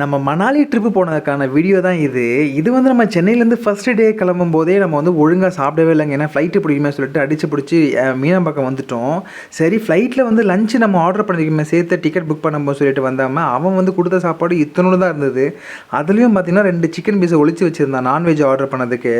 நம்ம Manali trip போனதுக்கான video தான் இது. இது வந்து நம்ம சென்னையிலேருந்து ஃபஸ்ட்டு டே கிளம்பும் போதே நம்ம வந்து ஒழுங்காக சாப்பிடவே இல்லைங்க. ஏன்னா ஃப்ளைட்டு பிடிக்குமே சொல்லிட்டு அடிச்சு பிடிச்சி மீனம்பாக்கம் வந்துட்டோம். சரி ஃப்ளைட்டில் வந்து லஞ்சு நம்ம ஆர்டர் பண்ணிருக்கோமே சேர்த்து டிக்கெட் புக் பண்ணும்போது சொல்லிட்டு வந்தாமல் அவன் வந்து கொடுத்த சாப்பாடு இத்தனோடு தான் இருந்தது. அதுலேயும் பார்த்தீங்கன்னா ரெண்டு சிக்கன் பீஸை ஒழிச்சு வச்சுருந்தான் நான்வெஜ் ஆர்டர் பண்ணதுக்கு.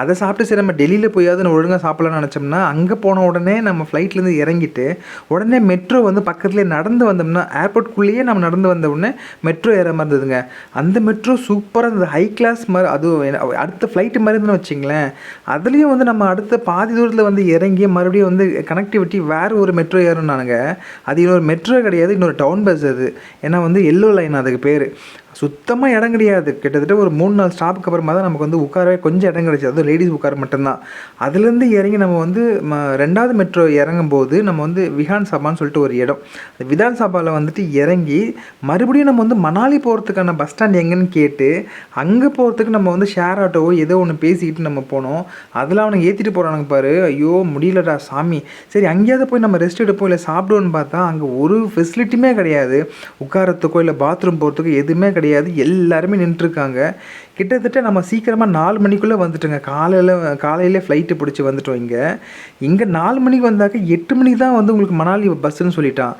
அதை சாப்பிட்டு சரி நம்ம டெல்லியில் போயாவது நம்ம ஒழுங்காக சாப்பிடலாம்னு நினச்சோம்னா அங்கே போன உடனே நம்ம ஃப்ளைட்லேருந்து இறங்கிட்டு உடனே மெட்ரோ வந்து பக்கத்துலேயே நடந்து வந்தோம்னா ஏர்போர்ட்குள்ளேயே நம்ம நடந்து வந்த உடனே மெட்ரோ ஏற மாதிரி இருந்ததுங்க. அந்த மெட்ரோ சூப்பராக இருந்தது. ஹை கிளாஸ் மாதிரி அது அடுத்த ஃப்ளைட்டு மாதிரி இருந்துன்னு வச்சிங்களேன். அதுலேயும் வந்து நம்ம அடுத்த பாதி தூரத்தில் வந்து இறங்கி மறுபடியும் வந்து கனெக்டிவிட்டி வேறு ஒரு மெட்ரோ ஏறணும்னானுங்க. அது இன்னொரு மெட்ரோ கிடையாது இன்னொரு டவுன் பஸ் அது. ஏன்னா வந்து எல்லோ லைன் அதுக்கு பேர். சுத்தமாக இடம் கிடையாது. கிட்டத்தட்ட ஒரு மூணு நாலு ஸ்டாப்புக்கு அப்புறமா தான் நமக்கு வந்து உட்காரவே கொஞ்சம் இடம் கிடைச்சது அதுவும் லேடிஸ் உட்கார மட்டும்தான். அதுலேருந்து இறங்கி நம்ம வந்து ம ரெண்டாவது மெட்ரோ இறங்கும் போது நம்ம வந்து விஹான் சபான்னு சொல்லிட்டு ஒரு இடம். அந்த விதான் சபாவில் வந்துட்டு இறங்கி மறுபடியும் நம்ம வந்து மணாலி போகிறதுக்கான பஸ் ஸ்டாண்ட் எங்கன்னு கேட்டு அங்கே போகிறதுக்கு நம்ம வந்து ஷேர் ஆட்டோவோ ஏதோ ஒன்று பேசிக்கிட்டு நம்ம போனோம். அதில் அவனுக்கு ஏற்றிட்டு போகிறானுங்க பாரு. ஐயோ முடியலடா சாமி. சரி அங்கேயாவது போய் நம்ம ரெஸ்ட் எடுப்போம் இல்லை சாப்பிடுவோன்னு பார்த்தா அங்கே ஒரு ஃபெசிலிட்டியுமே கிடையாது. உட்காரத்துக்கோ இல்லை பாத்ரூம் போகிறதுக்கோ எதுவுமே கிடையாது. எல்லாருமே நின்றுருக்காங்க. கிட்டத்தட்ட நம்ம சீக்கிரமாக நாலு மணிக்குள்ளே வந்துட்டோங்க. காலையில் காலையிலே ஃப்ளைட்டு பிடிச்சி வந்துட்டோம் இங்கே. இங்கே நாலு மணிக்கு வந்தாக்க எட்டு மணிக்கு தான் வந்து உங்களுக்கு மணாலி பஸ்ஸுன்னு சொல்லிட்டான்.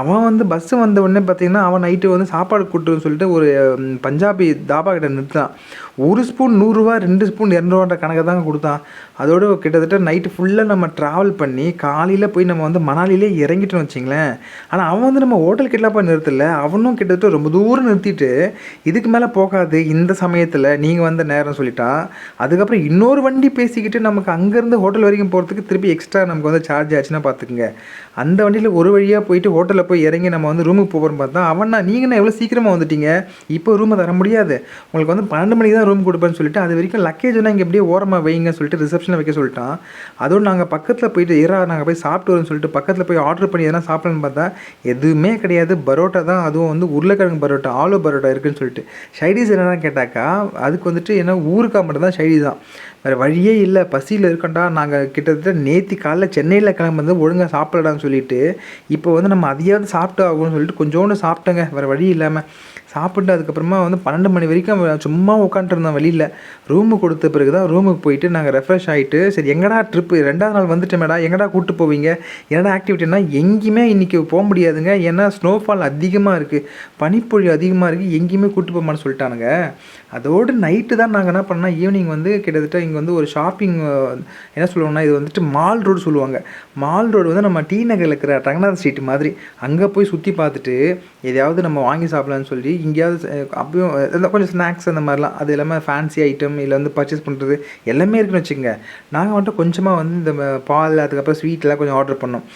அவன் வந்து பஸ்ஸு வந்த உடனே பார்த்தீங்கன்னா அவன் நைட்டு வந்து சாப்பாடு கூட்டுன்னு சொல்லிட்டு ஒரு பஞ்சாபி தாபா கிட்ட நிறுத்தான் ஒரு ஸ்பூன் நூறுரூவா ரெண்டு ஸ்பூன் இரநூறுவான்ற கணக்கை தாங்க கொடுத்தான். அதோடு கிட்டத்தட்ட நைட்டு ஃபுல்லாக நம்ம ட்ராவல் பண்ணி காலையில் போய் நம்ம வந்து மணாலிலே இறங்கிட்டோம்னு வச்சிங்களேன். ஆனால் அவன் வந்து நம்ம ஹோட்டல் கிட்டலாம் போய் நிறுத்தலை. அவனும் கிட்டத்தட்ட ரொம்ப தூரம் நிறுத்திட்டு இதுக்கு மேலே போகாது. இந்த சமயத்தில் நீங்கள் வந்த நேரம் சொல்லிட்டான் அதுக்கப்புறம் இன்னொரு வண்டி பேசிக்கிட்டு நமக்கு அங்கேருந்து ஹோட்டல் வரைக்கும் போகிறதுக்கு திருப்பி எக்ஸ்ட்ரா நமக்கு வந்து சார்ஜ் ஆச்சுன்னா பார்த்துக்குங்க அந்த வண்டியில் ஒரு வழியாக போயிட்டு ஹோட்டலில் போய் இறங்கி நம்ம வந்து ரூமுக்கு போகிறோம் பார்த்தா அவனா நீங்கள் எவ்வளோ சீக்கிரமாக வந்துட்டீங்க? இப்போ ரூமை தர முடியாது. உங்களுக்கு வந்து பன்னெண்டு மணிக்கு தான் ரூம் கொடுப்பேன்னு சொல்லிட்டு அது வரைக்கும் லக்கேஜ் இங்கே எப்படியே ஓரமாக வைங்க சொல்லிட்டு ரிசப்ஷனில் வைக்க சொல்லிட்டான். அதோடு நாங்கள் பக்கத்தில் போயிட்டு இரா நாங்கள் போய் சாப்பிட்டு வரோம்னு சொல்லிட்டு பக்கத்தில் போய் ஆர்டர் பண்ணி எதனா சாப்பிடலான்னு பார்த்தா எதுவுமே கிடையாது. பரோட்டா தான் அதுவும் வந்து உருளைக்கிழங்கு பரோட்டா ஆலு பரோட்டா இருக்குன்னு சொல்லிட்டு. ஷைடிஸ் என்னென்னு கேட்டாக்கா அதுக்கு வந்துட்டு என்ன ஊருக்கா மட்டும் தான் தான். வேறு வழியே இல்லை. பசியில் இருக்கண்டா. நாங்கள் கிட்டத்தட்ட நேத்தி காலைல சென்னையில் கிளம்புறது ஒழுங்காக சாப்பிடலான்னு சொல்லிட்டு இப்போ வந்து நம்ம அதையாவது சாப்பிட்டு ஆகணும்னு சொல்லிட்டு கொஞ்சோண்டு சாப்பிட்டேங்க. வேறு வழி இல்லாமல் சாப்பிட்டு அதுக்கப்புறமா வந்து பன்னெண்டு மணி வரைக்கும் சும்மா உட்காந்துருந்தோம் வெளியில் ரூமு கொடுத்த பிறகு தான் ரூமுக்கு போயிட்டு நாங்கள் ரெஃப்ரெஷ் ஆகிட்டு சரி எங்கடா ட்ரிப்பு ரெண்டாவது நாள் வந்துட்டோமேடா. எங்கடா கூப்பிட்டு போவீங்க? என்னடா ஆக்டிவிட்டினா எங்கேயுமே இன்றைக்கி போக முடியாதுங்க. ஏன்னா ஸ்னோஃபால் அதிகமாக இருக்குது பனிப்பொழி அதிகமாக இருக்குது எங்கேயுமே கூப்பிட்டு போமான்னு சொல்லிட்டானுங்க. அதோடு நைட்டு தான் நாங்கள் என்ன பண்ணோம் ஈவினிங் வந்து கிட்டத்தட்ட இங்கே வந்து ஒரு ஷாப்பிங் என்ன சொல்லுவோம்னா இது வந்துட்டு மால் ரோடு சொல்லுவாங்க. மால் ரோடு வந்து நம்ம டி நகரில் இருக்கிற ரங்கநாத ஸ்ட்ரீட் மாதிரி. அங்கே போய் சுற்றி பார்த்துட்டு எதையாவது நம்ம வாங்கி சாப்பிடலான்னு சொல்லி இங்கேயாவது அப்பயும் கொஞ்சம் ஸ்நாக்ஸ் அந்த மாதிரிலாம் அது எல்லாமே ஃபேன்சி ஐட்டம் இல்லை வந்து பர்ச்சேஸ் பண்ணுறது எல்லாமே இருக்குன்னு வச்சுக்கோங்க. நாங்கள் வந்துட்டு கொஞ்சமாக வந்து இந்த பால் அதுக்கப்புறம் ஸ்வீட்லாம் கொஞ்சம் ஆர்டர் பண்ணோம்.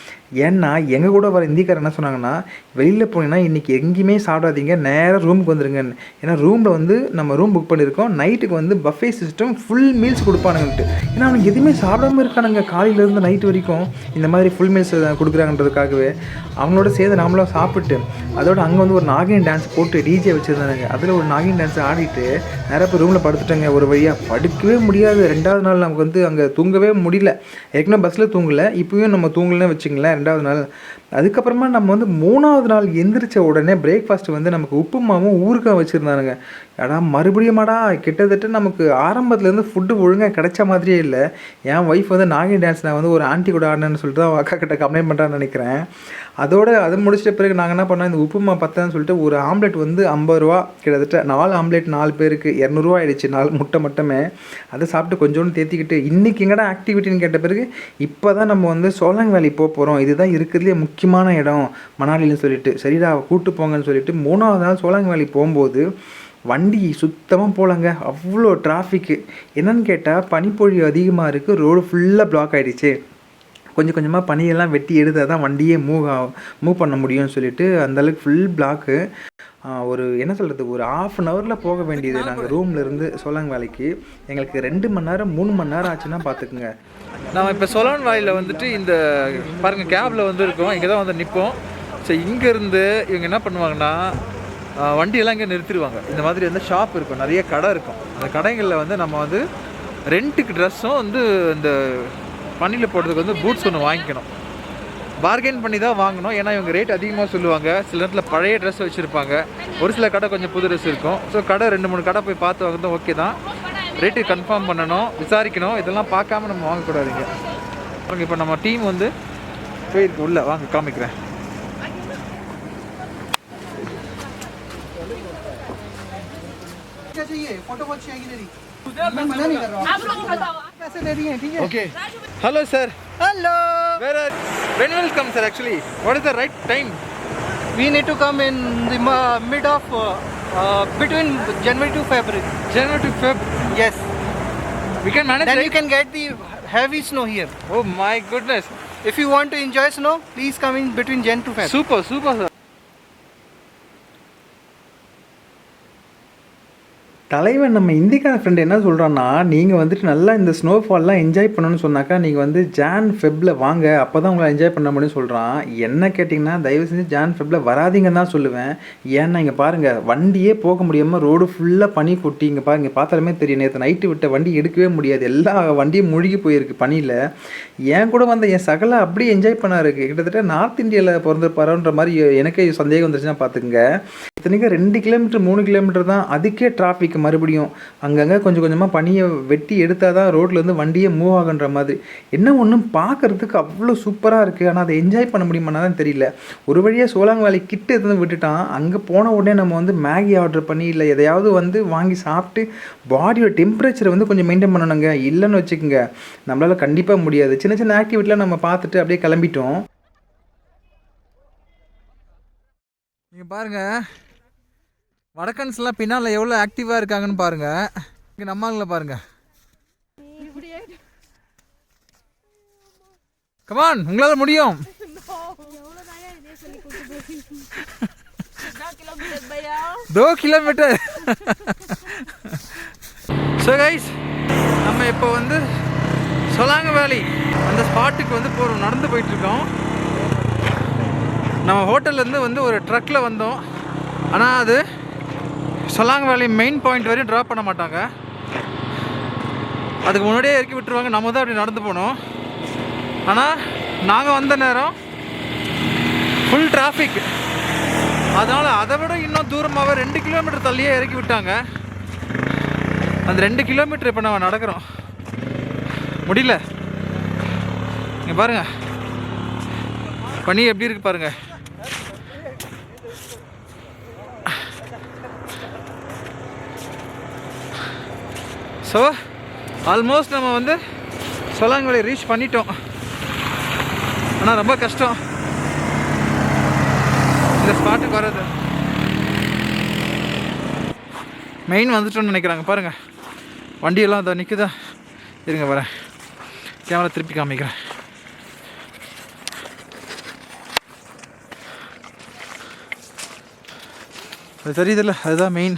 ஏன்னா எங்கள் கூட வர இந்திக்காரர் என்ன சொன்னாங்கன்னா வெளியில் போனீங்கன்னா இன்றைக்கி எங்கேயுமே சாப்பிடாதீங்க நேராக ரூமுக்கு வந்துடுங்கன்னு ஏன்னா ரூமில் வந்து நம்ம ரூம் புக் பண்ணியிருக்கோம் நைட்டுக்கு வந்து பஃபே சிஸ்டம் ஃபுல் மீல்ஸ் கொடுப்பானுங்கன்ட்டு. ஏன்னா அவனுக்கு எதுவுமே சாப்பிடாம இருக்கானுங்க காலையிலேருந்து நைட் வரைக்கும். இந்த மாதிரி ஃபுல் மீல்ஸ் கொடுக்குறாங்கன்றதுக்காகவே அவங்களோட சேர்ந்து நாமளும் சாப்பிட்டு அதோட அங்கே வந்து ஒரு நாகின் டான்ஸ் போட்டு டிஜே வச்சுருந்தானுங்க. அதில் ஒரு நாகின் டான்ஸ் ஆடிட்டு நேராக போய் ரூமில் படுத்துட்டாங்க. ஒரு வழியாக படுக்கவே முடியாது. ரெண்டாவது நாள் நமக்கு வந்து அங்கே தூங்கவே முடியல. ஏற்கனவே பஸ்ஸில் தூங்கலை இப்போயும் நம்ம தூங்கலன்னு வச்சுங்களேன் ரெண்டாவது நாள். அதுக்கப்புறமா நம்ம வந்து மூணாவது நாள் எந்திரிச்ச உடனே பிரேக்ஃபாஸ்ட் வந்து நமக்கு உப்புமாவும் ஊறுகாய் வச்சுருந்தானுங்க. அடா மறுபடியுமாடா கிட்டத்தட்ட நமக்கு ஆரம்பத்துலேருந்து ஃபுட்டு ஒழுங்காக கிடைச்ச மாதிரியே இல்லை. என் ஒய்ஃப் வந்து நாகின் டான்ஸ் நான் வந்து ஒரு ஆன்ட்டி கூட ஆடினேன்னு சொல்லிட்டு தான் அக்கா கிட்ட கம்ப்ளைண்ட் பண்ணுறான்னு நினைக்கிறேன். அதோட அது முடிச்சிட்ட பிறகு நாங்கள் என்ன பண்ணோம் இந்த உப்புமா பத்தான்னு சொல்லிட்டு ஒரு ஆம்லெட் வந்து ஐம்பது ரூபா கிட்டத்தட்ட நாலு ஆம்லெட் நாலு பேருக்கு இரநூறுவா ஆயிடுச்சு நாலு முட்டை மட்டுமே. அதை சாப்பிட்டு கொஞ்சோண்டு தேத்திக்கிட்டு இன்றைக்கி எங்கடா ஆக்டிவிட்டின்னு கேட்ட பிறகு இப்போ தான் நம்ம வந்து சோலங் வேலி போக போகிறோம் இதுதான் இருக்கிறதுலே முக்கியமான இடம் மணாலின்னு சொல்லிட்டு. சரிடா கூட்டு போங்கன்னு சொல்லிட்டு மூணாவது நாள் சோலாங் வேலி போகும்போது வண்டி சுத்தமாக போகலங்க. அவ்வளோ டிராஃபிக்கு என்னன்னு கேட்டால் பனிப்பொழி அதிகமாக இருக்குது ரோடு ஃபுல்லாக பிளாக் ஆகிடுச்சு கொஞ்சம் கொஞ்சமாக பனியெல்லாம் வெட்டி எடுத்தால் தான் வண்டியே மூவ் மூவ் பண்ண முடியும்னு சொல்லிட்டு அந்தளவுக்கு ஃபுல் பிளாக்கு ஒரு என்ன சொல்கிறது ஒரு ஆஃப் அன் ஹவரில் போக வேண்டியது. நாங்கள் ரூம்லேருந்து இருந்து வேலைக்கு எங்களுக்கு ரெண்டு மணி நேரம் மூணு மணி நேரம் ஆச்சுன்னா பார்த்துக்குங்க நம்ம இப்போ சொலான் வாயில் வந்துட்டு இந்த பாருங்கள் கேபில் வந்து இருக்கோம். இங்கே தான் வந்து நிற்போம் ஸோ இங்கேருந்து இவங்க என்ன பண்ணுவாங்கன்னா வண்டியெல்லாம் இங்கே நிறுத்திடுவாங்க. இந்த மாதிரி வந்து ஷாப் இருக்கும். நிறைய கடை இருக்கும். அந்த கடைகளில் வந்து நம்ம வந்து ரெண்ட்டுக்கு ட்ரெஸ்ஸும் வந்து இந்த பனியில் போடுறதுக்கு வந்து பூட்ஸ் ஒன்று வாங்கிக்கணும். பார்கெயின் பண்ணி தான் வாங்கணும். ஏன்னா இவங்க ரேட் அதிகமாக சொல்லுவாங்க. சில நேரத்தில் பழைய ட்ரெஸ் வச்சுருப்பாங்க. ஒரு சில கடை கொஞ்சம் புது ட்ரெஸ் இருக்கும். ஸோ கடை ரெண்டு மூணு கடை போய் பார்த்து வாங்குறதும் ஓகே தான். ரேட்டு கன்ஃபார்ம் பண்ணணும் விசாரிக்கணும். இதெல்லாம் பார்க்காம நம்ம வாங்கக்கூடாதுங்க பாருங்க இப்போ நம்ம டீம் வந்து போயிருக்கு. உள்ளே வாங்க காமிக்கிறேன். Hello sir hello where are when come sir actually what is the right time we need to come in the uh, mid of uh, uh, between January to February. January to February. Yes. We can manage. Then right? you can get the heavy snow here. Oh my goodness! If you want to enjoy snow, please come in between Jan to Feb. Super, super, sir. தலைவன் நம்ம இந்திக்கான friend என்ன சொல்கிறான்னா நீங்கள் வந்துட்டு நல்லா இந்த ஸ்னோஃபால்லாம் enjoy பண்ணணும்னு சொன்னாக்கா நீங்கள் வந்து ஜான் ஃபெப்பில் வாங்க அப்போ தான் உங்களை என்ஜாய் பண்ண முடியும்னு சொல்கிறான் என்ன கேட்டிங்கன்னா தயவு செஞ்சு ஜான் ஃபெப்பில் வராதீங்கன்னு தான் சொல்லுவேன். ஏன்னா இங்கே பாருங்கள் வண்டியே போக முடியாமல் ரோடு ஃபுல்லாக பனி கொட்டி இங்கே பாருங்க பார்த்தாலுமே தெரியும் நேற்று நைட்டு விட்ட வண்டி எடுக்கவே முடியாது. எல்லா வண்டியும் மூழ்கி போயிருக்கு பனியில். என் கூட வந்த என் சகல அப்படியே என்ஜாய் பண்ணாரு. கிட்டத்தட்ட நார்த் இந்தியாவில் பிறந்திருப்பாரோன்ற மாதிரி எனக்கே சந்தேகம் வந்துருச்சுன்னா பார்த்துக்குங்க. இத்தனைக்கும் ரெண்டு கிலோமீட்டர் மூணு கிலோமீட்டர் தான் அதுக்கே டிராஃபிக் மறுபடியும் அங்கங்கே கொஞ்சம் கொஞ்சமாக பனியை வெட்டி எடுத்தால் தான் ரோட்லேருந்து வண்டியே மூவ் ஆகுன்ற மாதிரி. என்ன ஒன்றும் பார்க்கறதுக்கு அவ்வளோ சூப்பராக இருக்குது ஆனால் அதை என்ஜாய் பண்ண முடியுமானா தான் தெரியல. ஒரு வழியாக சோழாங்க வேலை கிட்ட இருந்து விட்டுட்டான். அங்கே போன உடனே நம்ம வந்து மேகி ஆர்டர் பண்ணி இல்லை எதையாவது வந்து வாங்கி சாப்பிட்டு பாடியோட டெம்பரேச்சரை வந்து கொஞ்சம் மெயின்டைன் பண்ணணுங்க. இல்லைன்னு வச்சுக்கோங்க. நம்மளால் கண்டிப்பாக முடியாது. சின்ன சின்ன ஆக்டிவிட்டிலாம் நம்ம பார்த்துட்டு அப்படியே கிளம்பிட்டோம். நீங்கள் பாருங்க. வடக்கன்ஸ்லாம் பின்னால் எவ்வளோ ஆக்டிவாக இருக்காங்கன்னு பாருங்கள் இங்கே நம்ம பாருங்கள் கமான் உங்களால் முடியும். தோ கிலோமீட்டர். ஸோ கைஸ் நம்ம இப்போ வந்து சொலாங்க வேலி அந்த ஸ்பாட்டுக்கு வந்து போகிறோம் நடந்து போயிட்டுருக்கோம். நம்ம ஹோட்டல்லேருந்து வந்து ஒரு ட்ரக்கில் வந்தோம். ஆனால் அது சொல்லாங்க வேலி மெயின் பாயிண்ட் வரையும் ட்ராப் பண்ண மாட்டாங்க. அதுக்கு முன்னாடியே இறக்கி விட்டுருவாங்க. நம்ம தான் அப்படி நடந்து போனோம் ஆனால் நாங்கள் வந்த நேரம் ஃபுல் டிராஃபிக் அதனால் அதை விட இன்னும் தூரமாகவே ரெண்டு கிலோமீட்டர் தள்ளியே இறக்கி விட்டாங்க. அந்த ரெண்டு கிலோமீட்டர் இப்போ நம்ம நடக்கிறோம். முடியல. இங்கே பாருங்கள் பனி எப்படி இருக்கு பாருங்கள் ஸோ ஆல்மோஸ்ட் நம்ம வந்து சொலாங்கலை ரீச் பண்ணிட்டோம். ஆனால் ரொம்ப கஷ்டம். இந்த ஸ்பாட்டுக்கு வர்றது. மெயின் வந்துட்டோம்னு நினைக்கிறாங்க. பாருங்கள் வண்டியெல்லாம் அதை நிற்குதா இருங்க வரேன். கேமரா திருப்பி காமிக்கிறேன். அது தெரியுதுல்ல? அதுதான் மெயின்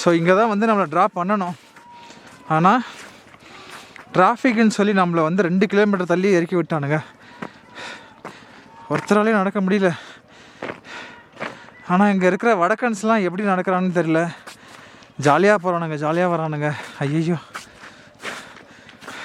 ஸோ இங்கே தான் வந்து நம்மளை ட்ராப் பண்ணணும். ஆனால் டிராஃபிக்னு சொல்லி நம்மளை வந்து ரெண்டு கிலோமீட்டர் தள்ளி இறக்கி விட்டானுங்க. ஒருத்தராலையும் நடக்க முடியல. ஆனால் இங்கே இருக்கிற வடக்கன்ஸ்லாம் எப்படி நடக்கிறான்னு தெரியல. ஜாலியாக போகிறானுங்க ஜாலியாக வரானுங்க. ஐயோ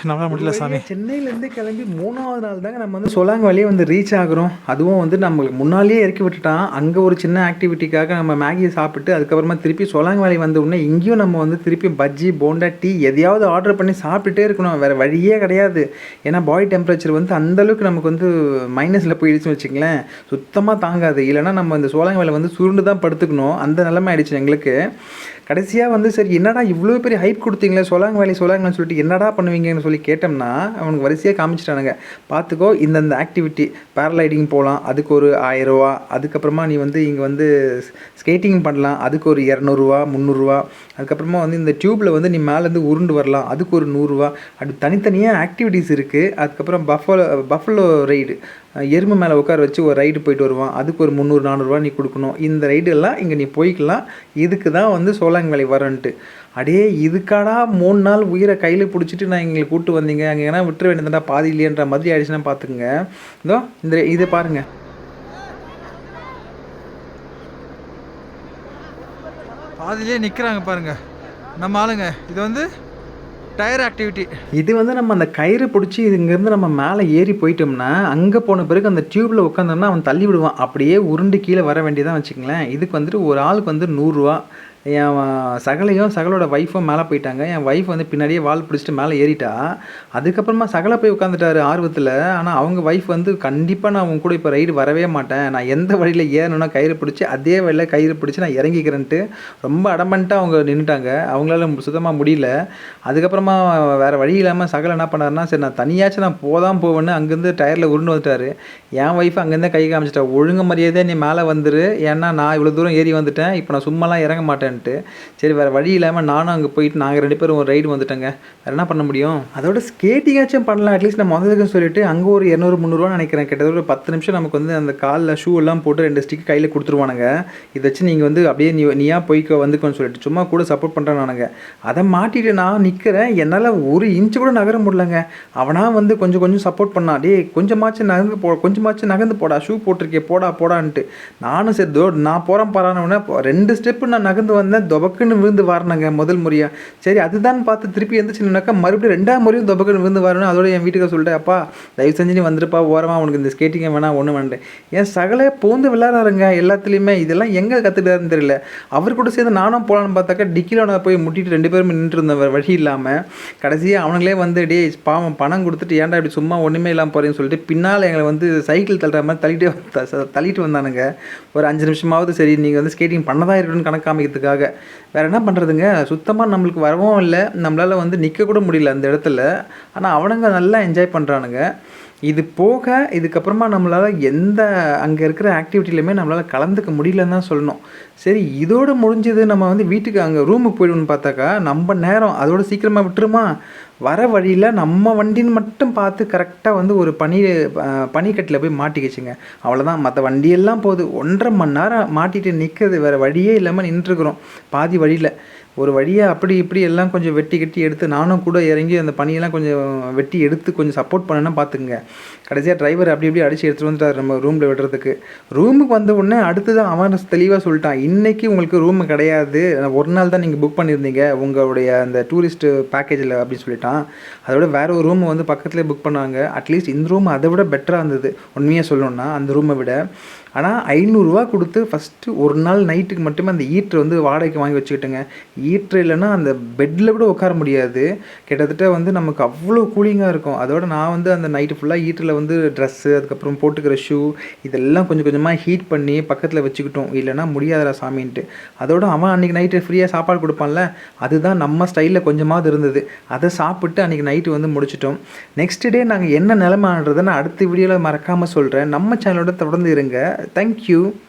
நம்மளால முடியல சாமி. சென்னையிலேருந்து கிளம்பி மூணாவது நாள் தாங்க நம்ம வந்து சொலாங் வழியே வந்து ரீச் ஆகுறோம். அதுவும் வந்து நம்மளுக்கு முன்னாலேயே இறக்கி விட்டுட்டான். அங்கே ஒரு சின்ன ஆக்டிவிட்டிக்காக நம்ம மேகியை சாப்பிட்டு அதுக்கப்புறமா திருப்பி சொலாங் வேலி வந்த உடனே இங்கேயும் நம்ம வந்து திருப்பி பஜ்ஜி போண்டா டீ எதையாவது ஆர்டர் பண்ணி சாப்பிட்டுட்டே இருக்கணும். வேறு வழியே கிடையாது. ஏன்னா பாடி டெம்பரேச்சர் வந்து அந்த அளவுக்கு நமக்கு வந்து மைனஸில் போயிடுச்சுன்னு வச்சுங்களேன் சுத்தமாக தாங்காது. இல்லைன்னா நம்ம இந்த சோளங்க வேலை வந்து சுருண்டு தான் படுத்துக்கணும். அந்த நிலைமை ஆயிடுச்சு எங்களுக்கு. கடைசியாக வந்து சரி என்னடா இவ்வளோ பெரிய ஹைப் கொடுத்தீங்களே சொல்லாங்க வேலை சொல்லாங்கன்னு சொல்லிட்டு என்னடா பண்ணுவீங்கன்னு சொல்லி கேட்டோம்னா அவனுக்கு வரிசையாக காமிச்சிட்டானுங்க. பார்த்துக்கோ இந்தந்த ஆக்டிவிட்டி பேரலைடிங் போகலாம் அதுக்கு ஒரு ஆயிரரூவா அதுக்கப்புறமா நீ வந்து இங்கே வந்து ஸ்கேட்டிங் பண்ணலாம் அதுக்கு ஒரு இரநூறுவா முந்நூறுரூவா அதுக்கப்புறமா வந்து இந்த டியூப்பில் வந்து நீ மேலேருந்து உருண்டு வரலாம் அதுக்கு ஒரு நூறுரூவா அப்படி தனித்தனியாக ஆக்டிவிட்டீஸ் இருக்குது அதுக்கப்புறம் பஃபலோ பஃபலோ ரைடு எருமை மேலே உட்கார வச்சு ஒரு ரைடு போயிட்டு வருவான். அதுக்கு ஒரு முந்நூறு நானூறுரூவா நீ கொடுக்கணும். இந்த ரைடு எல்லாம் இங்கே நீ போய்க்கலாம். இதுக்கு தான் வந்து சோலாங் வேலை வரன்ட்டு. அடே இதுக்காடா மூணு நாள் உயிரை கையில் பிடிச்சிட்டு நான் எங்களை கூப்பிட்டு வந்தீங்க. அங்கே ஏன்னா விட்டுற வேண்டியதுடா பாதி இல்லையன்ற மாதிரி ஆயிடுச்சுன்னா பார்த்துக்குங்க இதோ இந்த இதை பாருங்கள் பாதிலே நிற்கிறாங்க பாருங்கள் நம்ம ஆளுங்க. இது வந்து டயர் ஆக்டிவிட்டி இது வந்து நம்ம அந்த கயிறு பிடிச்சி இங்கேருந்து நம்ம மேலே ஏறி போயிட்டோம்னா அங்கே போன பிறகு அந்த டியூப்பில் உட்காந்தோம்னா அவன் தள்ளி விடுவான். அப்படியே உருண்டு கீழே வர வேண்டியதான் வச்சுக்கங்களேன். இதுக்கு வந்துட்டு ஒரு ஆளுக்கு வந்து நூறுரூவா என் சகலையும் சகலோட ஒய்ஃபும் மேலே போயிட்டாங்க. என் ஒய்ஃப் வந்து பின்னாடியே வால் பிடிச்சிட்டு மேலே ஏறிட்டா. அதுக்கப்புறமா சகலை போய் உட்காந்துட்டாரு ஆர்வத்தில். ஆனால் அவங்க ஒய்ஃப் வந்து கண்டிப்பாக நான் அவங்க கூட இப்போ ரைடு வரவே மாட்டேன். நான் எந்த வழியில் ஏறணும்னா கயிறு பிடிச்சி அதே வழியில் கயிறு பிடிச்சி நான் இறங்கிக்கிறேன்ட்டு ரொம்ப அடமெண்ட்டாக அவங்க நின்றுட்டாங்க அவங்களால சுத்தமாக முடியல. அதுக்கப்புறமா வேறு வழி இல்லாமல் சகல என்ன பண்ணாருன்னா சரி நான் தனியாச்சும் நான் போதான் போவேன்னு அங்கேருந்து டயரில் உருண்டு வந்துட்டாரு. என் ஒய்ஃப் அங்கேருந்தே கை காமிச்சிட்டா. ஒழுங்கு மரியாதையாக நீ மேலே வந்துரு. ஏன்னா நான் இவ்வளோ தூரம் ஏறி வந்துட்டேன். இப்போ நான் சும்மாலாம் இறங்க மாட்டேன் மாட்டேன்ட்டு சரி வேறு வழி இல்லாமல் நானும் அங்கே போயிட்டு நாங்கள் ரெண்டு பேரும் ஒரு ரைடு வந்துட்டேங்க. வேறு என்ன பண்ண முடியும்? அதோட ஸ்கேட்டிங்காச்சும் பண்ணலாம். அட்லீஸ்ட் நான் முதலுக்கு சொல்லிட்டு அங்கே ஒரு இரநூறு முந்நூறுவா நினைக்கிறேன். கிட்டத்தட்ட ஒரு பத்து நிமிஷம் நமக்கு வந்து அந்த காலில் ஷூ எல்லாம் போட்டு ரெண்டு ஸ்டிக் கையில் கொடுத்துருவானுங்க. இதை வச்சு நீங்கள் வந்து அப்படியே நீ நீயா போய்க்க வந்துக்கோன்னு சொல்லிட்டு சும்மா கூட சப்போர்ட் பண்ணுறேன் நானுங்க. அதை மாட்டிட்டு நான் நிற்கிறேன் என்னால் ஒரு இன்ச்சு கூட நகர முடியலங்க. அவனா வந்து கொஞ்சம் கொஞ்சம் சப்போர்ட் பண்ணா டே கொஞ்சமாச்சும் நகர்ந்து போ கொஞ்சமாச்சும் நகர்ந்து போடா. ஷூ போட்டிருக்கே போடா போடான்ட்டு. நானும் சரி தோ நான் போகிறேன் பாரானவுடனே ரெண்டு ஸ்டெப்பு நான் நகர்ந்து வந்தேன் தொபக்குன்னு விழுந்து வாரினாங்க முதல் முறையாக சரி அதுதான் பார்த்து திருப்பி எந்திரிச்சுனாக்கா மறுபடியும் ரெண்டாம் முறையும் தொபக்குன்னு விழுந்து வரணும் அதோட என் வீட்டுக்கு சொல்லிட்டேன் அப்பா தயவு செஞ்சு நீ வந்துருப்பா ஓரமாக உனக்கு இந்த ஸ்கேட்டிங்கை வேணாம் ஒன்று வேண்டேன் என் சகலே பூந்து விளாட்றாருங்க எல்லாத்துலேயுமே. இதெல்லாம் எங்கே கற்றுட்டாருன்னு தெரியல. அவர் கூட சேர்ந்து நானும் போகலான்னு பார்த்தாக்கா டிக்கியில் போய் முட்டிட்டு ரெண்டு பேரும் நின்று இருந்த வழி இல்லாமல் கடைசியாக அவனுங்களே வந்து டே பாவம் பணம் கொடுத்துட்டு ஏன்டா இப்படி சும்மா ஒன்றுமே இல்லாமல் போகிறேன்னு சொல்லிட்டு பின்னால் எங்களை வந்து சைக்கிள் தள்ளுற மாதிரி தள்ளிட்டு தள்ளிட்டு வந்தானுங்க. ஒரு அஞ்சு நிமிஷமாவது சரி நீங்கள் வந்து ஸ்கேட்டிங் பண்ணதான் இருக்கணும்னு கணக்கு காமிக்கிறதுக்காக வேறு என்ன பண்ணுறதுங்க சுத்தமாக நம்மளுக்கு வரவும் இல்லை. நம்மளால் வந்து நிற்க கூட முடியல அந்த இடத்துல. ஆனால் அவனுங்க நல்லா என்ஜாய் பண்ணுறானுங்க இது போக இதுக்கப்புறமா நம்மளால் எந்த அங்கே இருக்கிற ஆக்டிவிட்டிலையுமே நம்மளால் கலந்துக்க முடியலன்னு தான் சொல்லணும். சரி இதோடு முடிஞ்சது நம்ம வந்து வீட்டுக்கு அங்கே ரூமுக்கு போய்டுவோம்னு பார்த்தாக்கா நம்ம நேரம் அதோட சீக்கிரமாக விட்டுருமா? வர வழியில் நம்ம வண்டின்னு மட்டும் பார்த்து கரெக்டாக வந்து ஒரு பனி அஹ், பனிக்கட்டில் போய் மாட்டிக்கிச்சுங்க. அவ்வளோதான் மற்ற வண்டியெல்லாம் போகுது. ஒன்றரை மணி நேரம் மாட்டிட்டு நிற்கிறது வேறு வழியே இல்லாமல் நின்றுருக்குறோம். பாதி வழியில். ஒரு வழியாக அப்படி இப்படி எல்லாம் கொஞ்சம் வெட்டி கட்டி எடுத்து நானும் கூட இறங்கி அந்த பனியெல்லாம் கொஞ்சம் வெட்டி எடுத்து கொஞ்சம் சப்போர்ட் பண்ணேன்னா பார்த்துக்குங்க. கடைசியாக டிரைவர் அப்படி இப்படி அடித்து எடுத்துகிட்டு வந்துட்டார் நம்ம ரூமில் விடுறதுக்கு. ரூமுக்கு வந்த உடனே அடுத்தது அவன் தெளிவாக சொல்லிட்டான். இன்றைக்கி உங்களுக்கு ரூம் கிடையாது. ஒரு நாள் தான் நீங்கள் புக் பண்ணியிருந்தீங்க. உங்களுடைய அந்த டூரிஸ்ட்டு பேக்கேஜில் அப்படின்னு சொல்லிட்டான். அதோட வேறு ஒரு ரூம் வந்து பக்கத்துலேயே புக் பண்ணாங்க. அட்லீஸ்ட் இந்த ரூம் அதை விட பெட்டராக இருந்தது. உண்மையாக சொல்லணும்னா அந்த ரூமை விட. ஆனால் ஐநூறுரூவா கொடுத்து ஃபஸ்ட்டு ஒரு நாள் நைட்டுக்கு மட்டுமே அந்த ஈட்டர் வந்து வாடகைக்கு வாங்கி வச்சுக்கிட்டேங்க. ஈட்டர் இல்லைன்னா அந்த பெட்டில் கூட உட்கார முடியாது. கிட்டத்தட்ட வந்து நமக்கு அவ்வளோ கூலிங்காக இருக்கும். அதோட நான் வந்து அந்த நைட்டு ஃபுல்லாக ஈட்டரில் வந்து ட்ரெஸ்ஸு அதுக்கப்புறம் போட்டுக்கிற ஷூ இதெல்லாம் கொஞ்சம் கொஞ்சமாக ஹீட் பண்ணி பக்கத்தில் வச்சுக்கிட்டோம். இல்லைன்னா முடியாதடா சாமின்ட்டு. அதோட அவன் அன்றைக்கி நைட்டு ஃப்ரீயாக சாப்பாடு கொடுப்பான்ல அதுதான் நம்ம ஸ்டைலில் கொஞ்சமாவது இருந்தது. அதை சாப்பிட்டு அன்றைக்கி நைட்டு வந்து முடிச்சிட்டோம். நெக்ஸ்ட் டே நாங்கள் என்ன நிலமான்றதை நான் அடுத்த வீடியோவில் மறக்காமல் சொல்கிறேன் நம்ம சேனலோட தொடர்ந்து இருங்க. thank you.